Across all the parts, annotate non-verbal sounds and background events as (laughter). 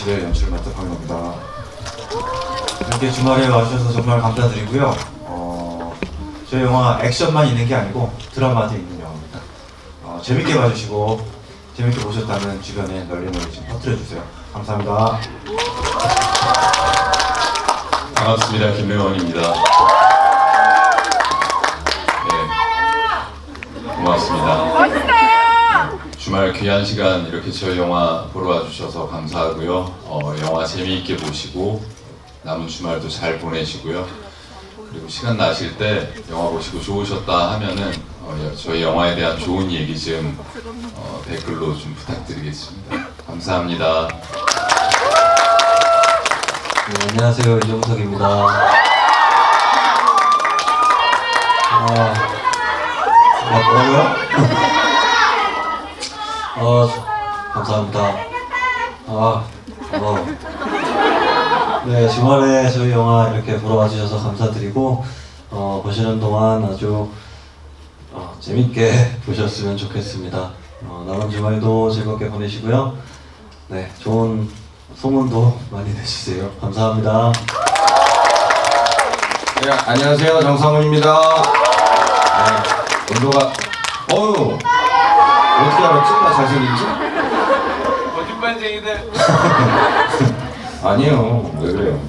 전시를 연출 맡은 박영입니다. 이렇게 주말에 와주셔서 정말 감사드리고요. 어, 저희 영화 액션만 있는 게 아니고 드라마도 있는 영화입니다. 어, 재밌게 봐주시고 재밌게 보셨다면 주변에 널리 널리 좀 퍼뜨려주세요. 감사합니다. 반갑습니다. 김명원입니다. 네. 고맙습니다. 주말 귀한 시간 이렇게 저희 영화 보러 와주셔서 감사하고요. 어, 영화 재미있게 보시고 남은 주말도 잘 보내시고요. 그리고 시간 나실 때 영화 보시고 좋으셨다 하면은 어, 저희 영화에 대한 좋은 얘기 좀 어, 댓글로 좀 부탁드리겠습니다. 감사합니다. 네, 안녕하세요 이정석입니다. 아, 아 뭐라고요? 어, 감사합니다. 아, 어. 네, 주말에 저희 영화 이렇게 보러 와주셔서 감사드리고, 어, 보시는 동안 아주 어, 재밌게 보셨으면 좋겠습니다. 어, 남은 주말도 즐겁게 보내시고요. 네, 좋은 소문도 많이 내주세요. 감사합니다. 네, 안녕하세요. 정상훈입니다. 네, 온도가 어유 어떻게 알았지? 나 잘생긴지? 거짓말쟁이들. (laughs) 아니에요. 왜 그래요?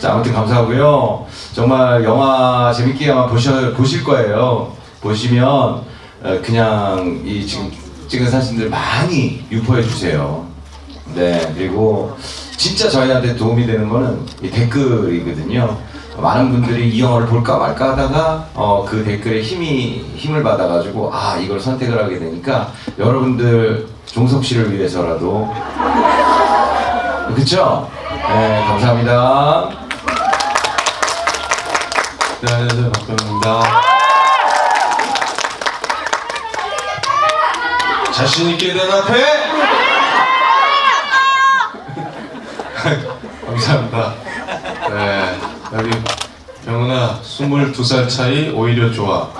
자, 아무튼 감사하고요. 정말 영화 재밌게 아마 보셔, 보실 거예요. 보시면 어, 그냥 이 지금 찍은 사진들 많이 유포해 주세요. 네, 그리고 진짜 저희한테 도움이 되는 거는 이 댓글이거든요. 많은 분들이 이 영화를 볼까 말까 하다가 어, 그 댓글에 힘이 힘을 받아가지고 아 이걸 선택을 하게 되니까 여러분들 종석 씨를 위해서라도 그쵸? 네, 감사합니다. 네, 안녕하세요. 박병입니다. 자신 있게 대답해! (laughs) 감사합니다. 네, 여기 병훈아, 22살 차이 오히려 좋아.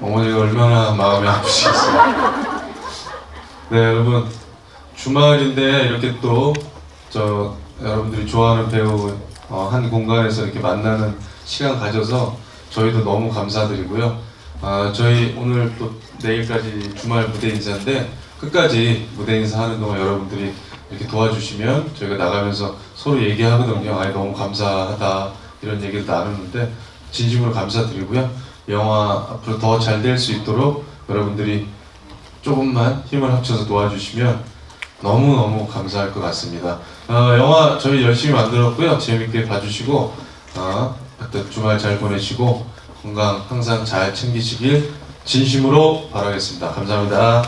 어머니가 얼마나 마음이 아프시겠어요. 네, 여러분. 주말인데 이렇게 또 저 여러분들이 좋아하는 배우 어, 한 공간에서 이렇게 만나는 시간 가져서 저희도 너무 감사드리고요. 아, 저희 오늘 또 내일까지 주말 무대 인사인데 끝까지 무대 인사하는 동안 여러분들이 이렇게 도와주시면 저희가 나가면서 서로 얘기하거든요. 아니 너무 감사하다 이런 얘기를 나누는데 진심으로 감사드리고요. 영화 앞으로 더 잘 될 수 있도록 여러분들이 조금만 힘을 합쳐서 도와주시면 너무너무 감사할 것 같습니다. 어, 영화 저희 열심히 만들었고요. 재밌게 봐주시고 어, 주말 잘 보내시고 건강 항상 잘 챙기시길 진심으로 바라겠습니다. 감사합니다.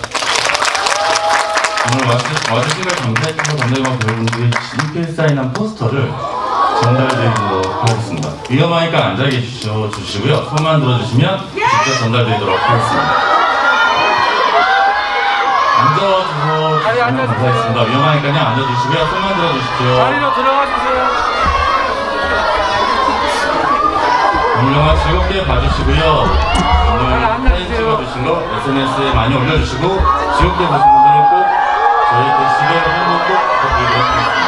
오늘 와주- 와주시길 감사해주셔서 감독과 배우분들이 인필 사인한 포스터를 전달드리도록 하겠습니다. 위험하니까 앉아 계시죠, 주시고요. 손만 들어주시면 직접 전달드리도록 하겠습니다. 앉아주셔서 주시면 감사하겠습니다. 위험하니까요, 앉아주시고요. 손만 들어주십시오. 자리로 들어가 주세요. 오늘 영화 즐겁게 봐주시고요. 오늘 사진 찍어주신 거 SNS에 많이 올려주시고 즐겁게 분들은 꼭 저희 게시글 홍보 꼭 부탁드리도록 하겠습니다.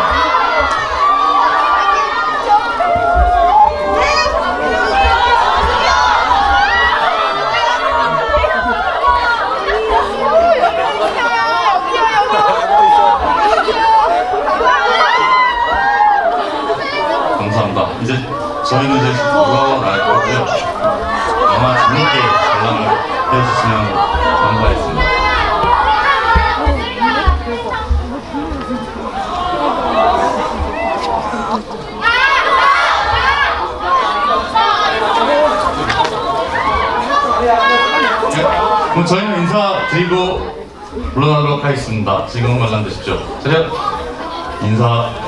감사합니다. 이제 저희는 이제 돌아갈 거고요. 영화 재밌게 관람을 해주시면 감사하겠습니다. 네, 그럼 저희는 인사드리고 물러나도록 하겠습니다. 지금 관람 되십시오. 차렷 인사